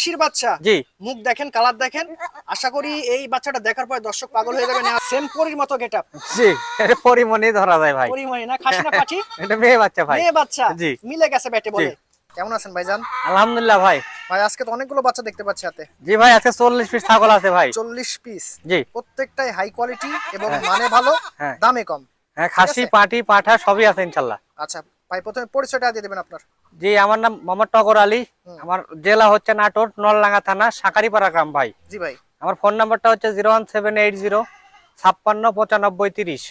খাসির বাচ্চা। জি। মুখ দেখেন কালার দেখেন। আশা করি এই বাচ্চাটা দেখার পর দর্শক পাগল হয়ে যাবে না। সেম পরির মতো গেটআপ। জি এটা পরিমণি ধরা যায় ভাই। পরিমণি না খাসি না পাঠি এটা মেয়ে বাচ্চা ভাই। মেয়ে বাচ্চা। জি। মিলে গেছে ব্যাটে বলে। কেমন আছেন ভাইজান? আলহামদুলিল্লাহ ভাই। ভাই আজকে তো অনেকগুলো বাচ্চা দেখতে পাচ্ছি হাতে। জি ভাই আজকে চল্লিশ পিস ছাগল আছে ভাই। চল্লিশ পিস। জি। প্রত্যেকটাই হাই কোয়ালিটি এবং মানে ভালো হ্যাঁ। দামে কম। হ্যাঁ খাসি? পাটি পাঠা সবই আছে ইনশাল্লাহ। আচ্ছা। ভাই প্রথমে পরিচয়টা দিয়ে দেবেন আপনার। জি আমার নাম মোহাম্মদ টগর আলী। আমার জেলা হচ্ছে নাটোর নলডাঙ্গা থানা সাকারিপাড়া গ্রাম ভাই। জি ভাই। আমার ফোন নাম্বারটা হচ্ছে zero one seven eight zero ছাপ্পান্ন পঁচানব্বই তিরিশ।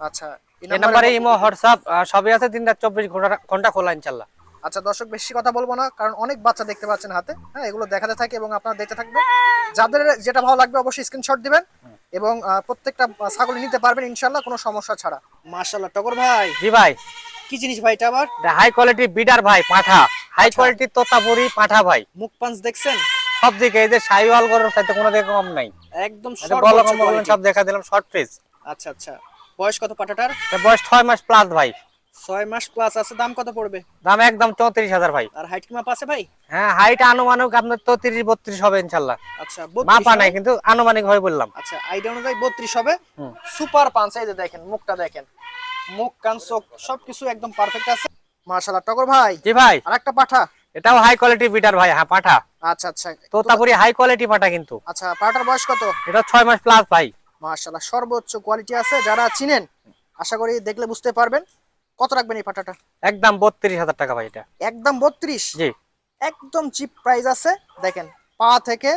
আচ্ছা এই নাম্বারে ইমো হোয়াটসঅ্যাপ সবই আছে দিন রাত চব্বিশ ঘণ্টা ঘণ্টা খোলা ইনশাল্লাহ। আচ্ছা দর্শক বেশি কথা বলব না কারণ অনেক বাচ্চা দেখতে পাচ্ছেন হাতে। হ্যাঁ এগুলো দেখাতে থাকে এবং আপনারা দেখতে থাকবেন। যাদের যেটা ভালো লাগবে অবশ্যই স্ক্রিনশট দিবেন। এবং প্রত্যেকটা ছাগল নিতে পারবেন ইনশাল্লাহ কোনো সমস্যা ছাড়া। মাশাল্লাহ টগর ভাই। জি ভাই। কি জিনিস ভাই এটা আবার? হাই কোয়ালিটি বিডার ভাই পাঠা। হাই কোয়ালিটি তোতাপুরি পাঠা ভাই। মুখ পাঞ্চ দেখছেন? সব দিকে এই যে সাইওয়াল গরুর সাথে কোনো দিকে কম নাই। একদম সব দেখা দিলাম শর্ট ফ্রিজ আচ্ছা আচ্ছা। বয়স কত পাটাটার বয়স ছয় মাস প্লাস ভাই। ছয় মাস প্লাস আছে দাম কত পড়বে? দাম একদম চৌত্রিশ হাজার ভাই। আর হাইট কি মাপ আছে ভাই? হ্যাঁ হাইট আনুমানিক আপনার তো তিরিশ বত্রিশ হবে ইনশাল্লাহ। আচ্ছা মাপা নাই কিন্তু আনুমানিক ভাবে বললাম। আচ্ছা আইডিয়া অনুযায়ী বত্রিশ হবে। সুপার পাঞ্চ এই যে দেখেন মুখটা দেখেন। মুখ কান চোখ সবকিছু একদম পারফেক্ট আছে। মাশাআল্লাহ টগর ভাই। জি ভাই। আর একটা পাঠা। এটাও হাই কোয়ালিটি বিটার ভাই হ্যাঁ পাঠা। আচ্ছা আচ্ছা। তোতাপুরি হাই কোয়ালিটি পাঠা কিন্তু। আচ্ছা পাঠার বয়স কত? এটা ছয় মাস প্লাস ভাই। মাশাআল্লাহ সর্বোচ্চ কোয়ালিটি আছে। যারা চিনেন আশা করি দেখলে বুঝতে পারবেন। কত রাখবেন এই পাটাটা একদম বত্রিশ হাজার টাকা ভাই এটা। একদম বত্রিশ? জি। একদম চিপ প্রাইস আছে। দেখেন পা থেকে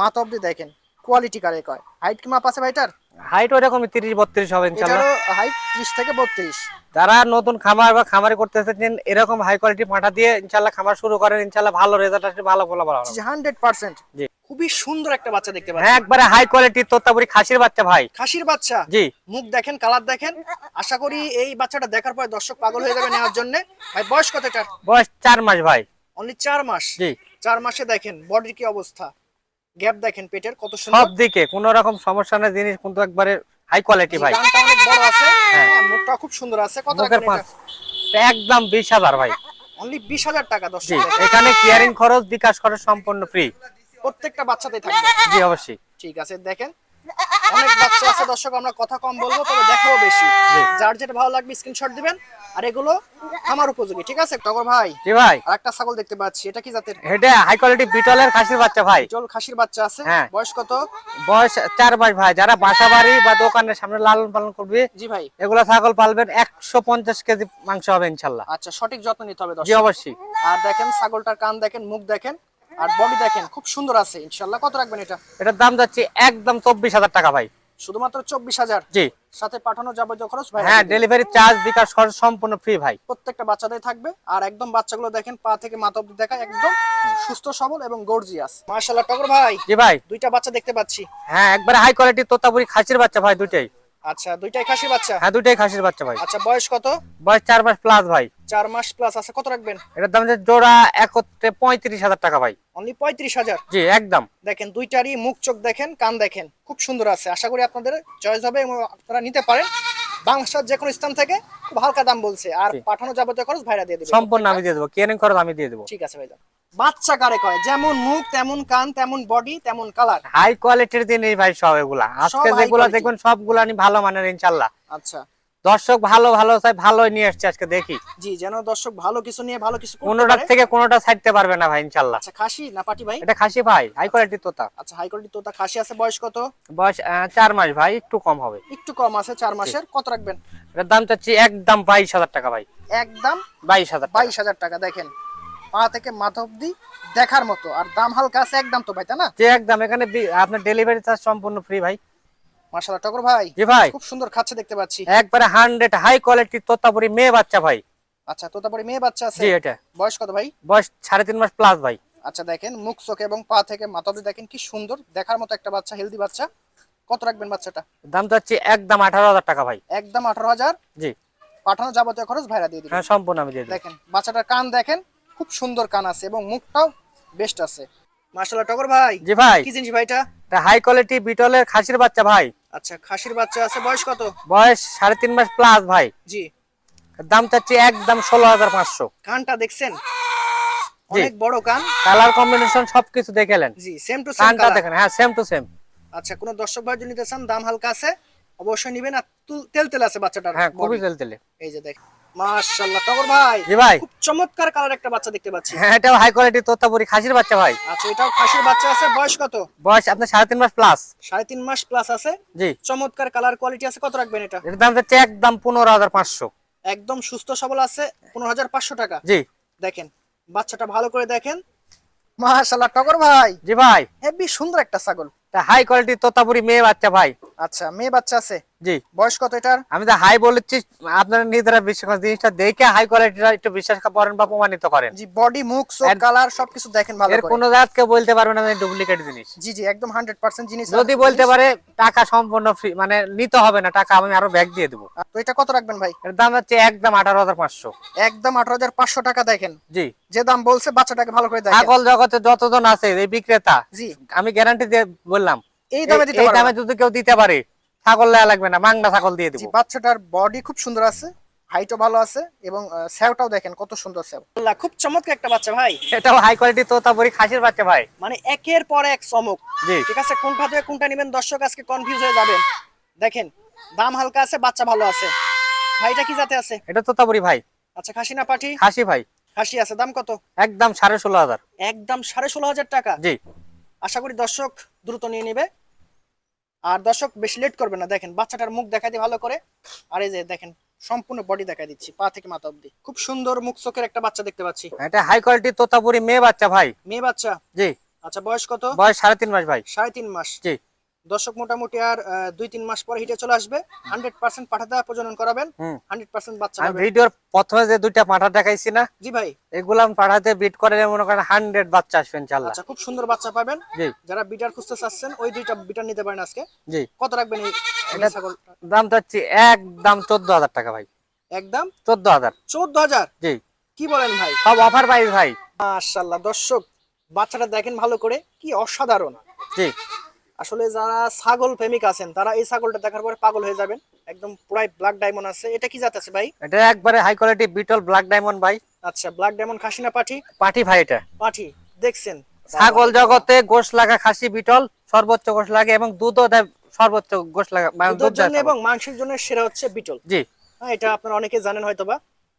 মাথা অব্দি দেখেন কোয়ালিটি কারে কয়? হাইট কি মাপ আছে ভাইটার হাইট ওইরকমই তিরিশ বত্রিশ হবে ইনশাল্লাহ হাইট ত্রিশ থেকে বত্রিশ। যারা নতুন খামার বা খামারি করতে চাচ্ছেন এরকম হাই কোয়ালিটি পাঠা দিয়ে ইনশাল্লাহ খামার শুরু করেন ইনশাল্লাহ ভালো রেজাল্ট আসবে ভালো ফলাফল হবে। Hundred percent ji. খুবই সুন্দর একটা বাচ্চা দেখতে হ্যাঁ পাচ্ছি একবারে হাই কোয়ালিটি তোতাপুরি খাসির বাচ্চা ভাই। খাসির বাচ্চা? জি। মুখ দেখেন কালার দেখেন। আশা করি এই বাচ্চাটা দেখার পর দর্শক পাগল হয়ে যাবে নেওয়ার জন্য। ভাই বয়স কত এটার? বয়স চার মাস ভাই। অনলি চার মাস? জি। চার মাসে দেখেন বডির কি অবস্থা? গ্যাপ দেখেন পেটের কত সুন্দর। সব দিকে কোন রকম সমস্যা নেই জিনিস কিন্তু একবারে হাই কোয়ালিটি ভাই। গানটা অনেক বড় আছে। হ্যাঁ, মুখটা খুব সুন্দর আছে। কত পাঁচ। একদম বিশ হাজার ভাই। অনলি বিশ হাজার টাকা জি দর্শক এখানে কেয়ারিং খরচ বিকাশ খরচ সম্পূর্ণ ফ্রি প্রত্যেকটা বাচ্চাতেই থাকবে। জি অবশ্যই। ঠিক আছে দেখেন। অনেক বাচ্চা আছে দর্শক আমরা কথা কম বলব তবে দেখাবো বেশি। যার যেটা ভালো লাগবে স্ক্রিনশট দিবেন আর এগুলো আমার উপযোগী ঠিক আছে? টগর ভাই। জি ভাই। আর একটা ছাগল দেখতে পাচ্ছি এটা কি জাতের? এটা হাই কোয়ালিটি বিটলের খাসির বাচ্চা ভাই। জল খাসির বাচ্চা আছে। হ্যাঁ। বয়স কত? বয়স চার মাস ভাই। যারা বাসা বাড়ি বা দোকানের সামনে লালন পালন করবে জি ভাই। এগুলো ছাগল পালবেন একশো পঞ্চাশ কেজি মাংস হবে ইনশাল্লাহ। আচ্ছা সঠিক যত্ন নিতে হবে জি অবশ্যই। আর দেখেন ছাগলটার কান দেখেন মুখ দেখেন। আর বডি দেখেন খুব সুন্দর আছে ইনশাল্লাহ কত রাখবেন এটা? এটার দাম যাচ্ছে একদম চব্বিশ হাজার টাকা ভাই। শুধুমাত্র চব্বিশ হাজার? জি। সাথে পাঠানো যাবতীয় খরচ? ভাই হ্যাঁ ডেলিভারি চার্জ বিকাশ খরচ সম্পূর্ণ ফ্রি ভাই। প্রত্যেকটা বাচ্চাদের থাকবে। আর একদম বাচ্চাগুলো দেখেন পা থেকে মাথা অব্দি দেখা একদম সুস্থ সবল এবং গর্জিয়াস মার্শাল্লাহ টগর ভাই। জি ভাই। দুইটা বাচ্চা দেখতে পাচ্ছি। হ্যাঁ একবারে হাই কোয়ালিটি তোতাপুরি খাসির বাচ্চা ভাই দুইটাই। আচ্ছা দুইটাই খাসি বাচ্চা? হ্যাঁ দুইটাই খাসির বাচ্চা ভাই। আচ্ছা বয়স কত? বয়স চার মাস প্লাস ভাই। চার মাস প্লাস আছে কত রাখবেন? এটার দাম হচ্ছে জোড়া একত্রে পঁয়ত্রিশ হাজার টাকা ভাই। অনলি পঁয়ত্রিশ হাজার? জি একদম। দেখেন দুইটারই মুখ চোখ দেখেন কান দেখেন খুব সুন্দর আছে। আশা করি আপনাদের চয়েস হবে এবং আপনারা নিতে পারেন। বাংলাদেশের যে কোনো স্থান থেকে খুব হালকা দাম বলছে। আর পাঠানো যাবতীয় খরচ ভাইরা দিয়ে দেবে। সম্পূর্ণ আমি দিয়ে দেবো। কেয়ারিং খরচ আমি দিয়ে দেবো। ঠিক আছে ভাইজান। বাচ্চা কারে কয় যেমন মুখ তেমন কান তেমন বডি তেমন কালার হাই কোয়ালিটির জিনিস ভাই সব এগুলা। আজকে যেগুলো দেখবেন সবগুলো আমি ভালো মানের ইনশাল্লাহ। আচ্ছা। দর্শক ভালো ভালো চাই ভালোই নিয়ে আসছে আজকে দেখি। জি যেন দর্শক ভালো কিছু নিয়ে ভালো কিছু থেকে কোনোটা ছাড়তে পারবে না ভাই আচ্ছা খাসি না পাটি ভাই? এটা খাসি ভাই হাই কোয়ালিটি তোতা। আচ্ছা হাই কোয়ালিটি তোতা খাসি আছে বয়স কত? বয়স আহ, চার মাস ভাই একটু কম হবে। একটু কম আছে চার মাসের। কত রাখবেন? এটার দাম চাচ্ছি একদম বাইশ হাজার টাকা ভাই। একদম বাইশ হাজার টাকা। বাইশ হাজার টাকা দেখেন। পা থেকে মাথা অব্দি দেখার মতো। আর দাম হালকা আছে একদম তো ভাই তাই না? যে একদম। এখানে আপনার ডেলিভারি চার্জ সম্পূর্ণ ফ্রি ভাই। মার্শাল্লাহ টগর ভাই। জি ভাই। খুব সুন্দর খাচ্ছে দেখতে পাচ্ছি। একবারে হান্ড্রেড হাই কোয়ালিটি তোতাপুরি মেয়ে বাচ্চা ভাই। আচ্ছা তোতাপুরি মেয়ে বাচ্চা আছে? জি এটা। বয়স কত ভাই? বয়স সাড়ে তিন মাস প্লাস ভাই। আচ্ছা দেখেন মুখ চোখ এবং পা থেকে মাথা অব্দি দেখেন কি সুন্দর। দেখার মতো একটা বাচ্চা হেলদি বাচ্চা। কত রাখবেন বাচ্চাটা? দাম চাচ্ছি একদম আঠারো হাজার টাকা ভাই। একদম আঠারো হাজার? জি। পাঠানো যাবতীয় খরচ ভাইরা দিয়ে দিবেন হ্যাঁ সম্পূর্ণ আমি দিয়ে দেবো। দেখেন বাচ্চাটার কান দেখেন খুব সুন্দর কান আছে এবং মুখটাও বেস্ট আছে। মার্শাল্লাহ টগর ভাই জি ভাই। কি জিনিস ভাইটা হাই কোয়ালিটি বিটলের খাসির বাচ্চা ভাই। আচ্ছা খাসির বাচ্চা আছে বয়স কত? বয়স সাড়ে তিন মাস প্লাস ভাই। জি। দাম চাচ্ছি একদম ষোলো হাজার পাঁচশো। কানটা দেখছেন? অনেক বড় কান। কালার কম্বিনেশন সবকিছু দেখেলেন জি সেম টু সেম কানটা দেখেন হ্যাঁ সেম টু সেম আচ্ছা কোনো দর্শক ভাই যদি নিতে চান দাম হালকা আছে অবশ্যই নিবেন। আর তুল- তেল তেল আছে বাচ্চাটার হ্যাঁ খুবই। তেলতেলে এই যে দেখ মাশাআল্লাহ টগর ভাই। জি ভাই। খুব চমৎকার কালার একটা বাচ্চা দেখতে পাচ্ছি। হ্যাঁ এটাও হাই কোয়ালিটি তোতাপুরি খাসির বাচ্চা ভাই। আচ্ছা এটাও খাসির বাচ্চা আছে বয়স কত? বয়স আপনার সাড়ে তিন মাস প্লাস সাড়ে তিন মাস প্লাস আছে। জি। চমৎকার কালার কোয়ালিটি আছে কত রাখবেন এটা? এটার দাম যাচ্ছে একদম পনেরো হাজার পাঁচশো। একদম সুস্থ সবল আছে পনেরো হাজার পাঁচশো টাকা। জি। দেখেন বাচ্চাটা ভালো করে দেখেন। মাশাআল্লাহ টগর ভাই। জি ভাই। হেভি সুন্দর একটা ছাগল। হাই কোয়ালিটি তোতাপুরি মেয়ে বাচ্চা ভাই। আচ্ছা মেয়ে বাচ্চা আছে? জি। বয়স কত এটার? আমি তো হাই বলেছি আপনারা নিজেরা বিশ্বাস জিনিসটা দেখে হাই কোয়ালিটিটা একটু বিশ্বাস করেন বা প্রমাণিত করেন। জি বডি মুখ চোখ এর- কালার সবকিছু দেখেন ভালো এর করে। কোনো জাত কেউ বলতে পারবে না ডুপ্লিকেট জিনিস। জি জি একদম হান্ড্রেড পার্সেন্ট জিনিস যদি বলতে পারে টাকা সম্পূর্ণ ফ্রি মানে নিতে হবে না টাকা আমি আরও ব্যাগ দিয়ে দেবো। তো এটা কত রাখবেন ভাই? এর দাম হচ্ছে একদম আঠারো হাজার পাঁচশো। একদম আঠারো হাজার পাঁচশো টাকা দেখেন। জি। যে দাম বলছে বাচ্চাটাকে ভালো করে দেখেন। ছাগল জগতে যতজন আছে এই বিক্রেতা জি। আমি গ্যারান্টি দিয়ে বললাম এই দামে দিতে এই দামে যদি কেউ দিতে পারে ছাগল লাগবে না মাংনা ছাগল দিয়ে দিব। বাচ্চাটার বডি খুব সুন্দর আছে হাইটও ভালো আছে এবং স্যাওটাও দেখেন কত সুন্দর স্যাও। আল্লাহ খুব চমৎকার একটা বাচ্চা ভাই। এটাও হাই কোয়ালিটি তোতাপুরি খাসির বাচ্চা ভাই। মানে একের পর এক চমক। জি। ঠিক আছে কোনটা থেকে কোনটা নেবেন দর্শক আজকে কনফিউজ হয়ে যাবেন। দেখেন দাম হালকা আছে বাচ্চা ভালো আছে। ভাইটা কি জাতে আছে? এটা তোতাপুরি ভাই। আচ্ছা খাসি না পাঠি খাসি ভাই। খাসি আছে দাম কত? একদম সাড়ে ষোলো হাজার। একদম সাড়ে ষোলো হাজার টাকা। জি। আশা করি দর্শক দ্রুত নিয়ে নেবে। আর দর্শক বেশি লেট করবে না। দেখেন বাচ্চাটার মুখ দেখা দিই ভালো করে। আর এই যে দেখেন সম্পূর্ণ বডি দেখা দিচ্ছি পা থেকে মাথা অব্দি খুব সুন্দর মুখ চোখের একটা বাচ্চা দেখতে পাচ্ছি। এটা হাই কোয়ালিটি তোতাপুরি মেয়ে বাচ্চা ভাই। মেয়ে বাচ্চা? জি। আচ্ছা বয়স কত? বয়স সাড়ে তিন মাস ভাই। সাড়ে তিন মাস। জি। দর্শক মোটামুটি আর দুই তিন মাস পরে হিটে চলে আসবে। হান্ড্রেড পার্সেন্ট পাঠাতে প্রজনন করাবেন। হান্ড্রেড পার্সেন্ট বাচ্চা ভিডিওর প্রথমে যে দুইটা পাঠা দেখাইছি না জি ভাই। এগুলো পাঠাতে বিট করে মনে করেন হান্ড্রেড বাচ্চা আসবে ইনশাল্লাহ আচ্ছা খুব সুন্দর বাচ্চা পাবেন। যারা বিটার খুঁজতে চাচ্ছেন ওই দুইটা বিটার নিতে পারেন আজকে। জি। কত রাখবেন এই দাম তো হচ্ছে একদম চোদ্দ হাজার টাকা ভাই। একদম চোদ্দ হাজার। চোদ্দ হাজার? জি। কি বলেন ভাই? সব অফার পাই ভাই। মাশাল্লাহ দর্শক বাচ্চাটা দেখেন ভালো করে কি অসাধারণ। জি। আসলে যারা ছাগল প্রেমিক আছেন তারা এই ছাগলটা দেখার পরে পাগল হয়ে যাবেন। একদম পুরাই ব্ল্যাক ডায়মন্ড আছে। এটা কি জাত আছে ভাই? এটা একবারে high quality Beetal black diamond ভাই। আচ্ছা ব্ল্যাক ডায়মন্ড খাসি না পাঠি? পাটি ভাই এটা। পাঠি দেখছেন। ছাগল জগতে গোশ লাগা খাসি বিটল সর্বোচ্চ গোশ লাগে এবং দুধও দেয় সর্বোচ্চ গোশ লাগা মানে দুধ দুধের জন্য এবং মাংসের জন্য সেরা হচ্ছে বিটল। জি। হ্যাঁ এটা আপনারা অনেকে জানেন হয়তোবা।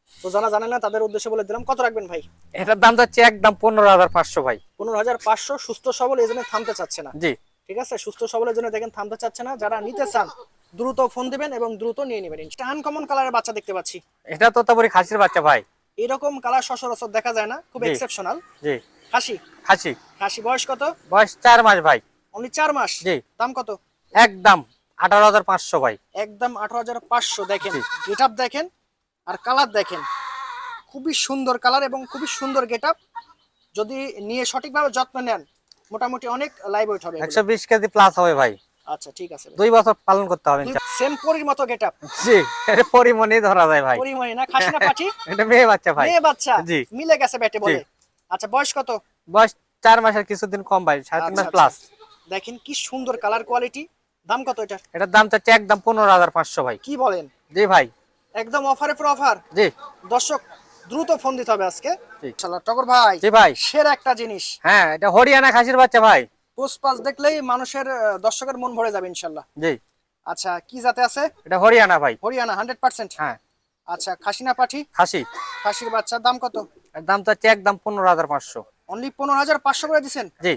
তো যারা জানেন না তাদের উদ্দেশ্যে বলে দিলাম কত রাখবেন ভাই? এটার দাম যাচ্ছে একদম পনেরো হাজার পাঁচশো ভাই। পনেরো হাজার পাঁচশো সুস্থ সবল এই জন্য থামতে চাচ্ছে না। জি। ঠিক আছে? সুস্থ সবলের জন্য দেখেন থামতে চাচ্ছে না। যারা নিতে চান দ্রুত ফোন দিবেন এবং দ্রুত নিয়ে নেবেন। এটা আনকমন কালারের বাচ্চা দেখতে পাচ্ছি। এটা তো তারপরে খাসির বাচ্চা ভাই। এরকম কালার সচরাচর দেখা যায় না খুব। এক্সেপশনাল জি। খাসি? খাসি। খাসি বয়স কত? বয়স চার মাস ভাই। অনলি চার মাস? জি। দাম কত? একদম আঠারো হাজার পাঁচশো ভাই। একদম আঠারো হাজার পাঁচশো দেখেন। জি। গেট দেখেন আর কালার দেখেন। খুবই সুন্দর কালার এবং খুবই সুন্দর গেটআপ যদি নিয়ে সঠিকভাবে যত্ন নেন মোটামুটি অনেক লাইভ ওয়েট হবে এগুলো। একশো বিশ কেজি প্লাস হবে ভাই। আচ্ছা ঠিক আছে। দুই বছর পালন করতে হবে। সেম পরির মতো গেট আপ জি এটা পরিমণি ধরা যায় ভাই। পরিমাণে না খাসি না পাঠি এটা মেয়ে বাচ্চা ভাই। মেয়ে বাচ্চা? জি। মিলে গেছে ব্যাটে বলে। আচ্ছা বয়স কত? বয়স চার মাসের কিছুদিন কম ভাই সাড়ে তিন আচ্ছা, মাস প্লাস আচ্ছা। দেখেন কি সুন্দর কালার কোয়ালিটি দাম কত এটার? এটার দাম চাচ্ছে একদম পনেরো হাজার পাঁচশো ভাই। কি বলেন? জি ভাই। একদম অফারে পর অফার জি। দর্শক দ্রুত ফোন দিতে হবে আজকে। টগর ভাই জি ভাই। সেরা একটা জিনিস। হ্যাঁ এটা হরিয়ানা খাসির বাচ্চা ভাই। পোস্ট পাস দেখলেই মানুষের দর্শকের মন ভরে যাবে ইনশাল্লাহ। জি। আচ্ছা কি জাতে আছে? এটা হরিয়ানা ভাই। Haryana hundred percent. হ্যাঁ। আচ্ছা খাসি না পাঠি? খাসি। খাসির বাচ্চার দাম কত? দাম একদম পনেরো হাজার পাঁচশো। অনলি পনেরো হাজার পাঁচশো করে দিচ্ছেন জি।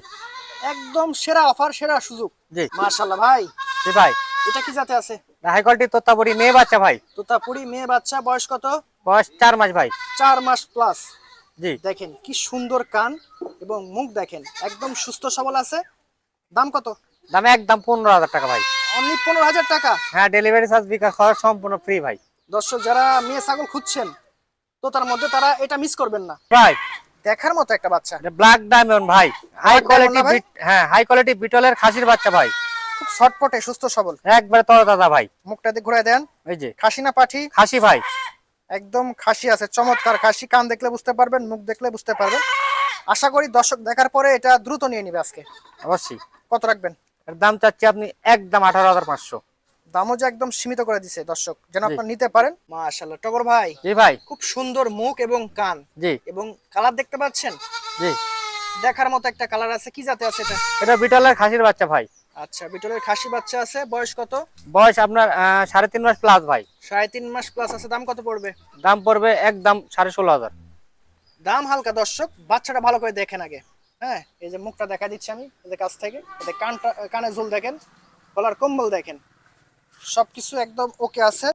একদম সেরা অফার সেরা সুযোগ। জি। মার্শাল্লাহ ভাই। জি ভাই। এটা কি জাতে আছে? হাই কোয়ালিটি তোতাপুরি মেয়ে বাচ্চা ভাই। তোতাপুরি মেয়ে বাচ্চা বয়স কত? বয়স চার মাস ভাই। চার মাস প্লাস জি। দেখেন কি সুন্দর কান এবং মুখ দেখেন একদম সুস্থ সবল আছে। দাম কত? দাম একদম পনেরো হাজার টাকা ভাই। অনলি পনেরো হাজার টাকা? হ্যাঁ ডেলিভারি চার্জ বিকাশ খরচ সম্পূর্ণ ফ্রি ভাই। দর্শক যারা মেয়ে ছাগল খুঁজছেন তো তার মধ্যে তারা এটা মিস করবেন না। ভাই। দেখার মতো একটা বাচ্চা। এটা ব্ল্যাক ডায়মন্ড ভাই। হাই কোয়ালিটি হ্যাঁ হাই কোয়ালিটি বিটলের খাসির বাচ্চা ভাই। খুব শর্টপটে সুস্থ সবল। একবারে তরতাজা ভাই। মুখটা দিয়ে ঘুরাই দেন। এই যে। খাসি না পাঠি? খাসি ভাই। একদম খাসি আছে চমৎকার খাসি। কান দেখলে বুঝতে পারবেন মুখ দেখলে বুঝতে পারবেন। আশা করি দর্শক দেখার পরে এটা দ্রুত নিয়ে নিবে আজকে। অবশ্যই। কত রাখবেন? এর দাম চাচ্ছি আপনি একদম আঠারো হাজার পাঁচশো। দামও যে একদম সীমিত করে দিছে দর্শক যেন আপনারা নিতে পারেন। মাশাআল্লাহ। টগর ভাই জি ভাই। খুব সুন্দর মুখ এবং কান। জি। এবং কালার দেখতে পাচ্ছেন? জি। দেখার মতো একটা কালার আছে কি জাতে আছে এটা? এটা বিটালের খাসির বাচ্চা ভাই। আচ্ছা বিটলের খাসি বাচ্চা আছে বয়স কত? বয়স আপনার সাড়ে তিন মাস প্লাস ভাই। সাড়ে তিন মাস প্লাস আছে দাম কত পড়বে? দাম পড়বে একদম সাড়ে ষোলো হাজার। দাম হালকা দর্শক বাচ্চাটা ভালো করে দেখেন আগে। হ্যাঁ এই যে মুখটা দেখা দিচ্ছি আমি এদের কাছ থেকে। এদের কানটা কানে ঝুল দেখেন গলার কম্বল দেখেন। সব কিছু একদম ওকে আছে।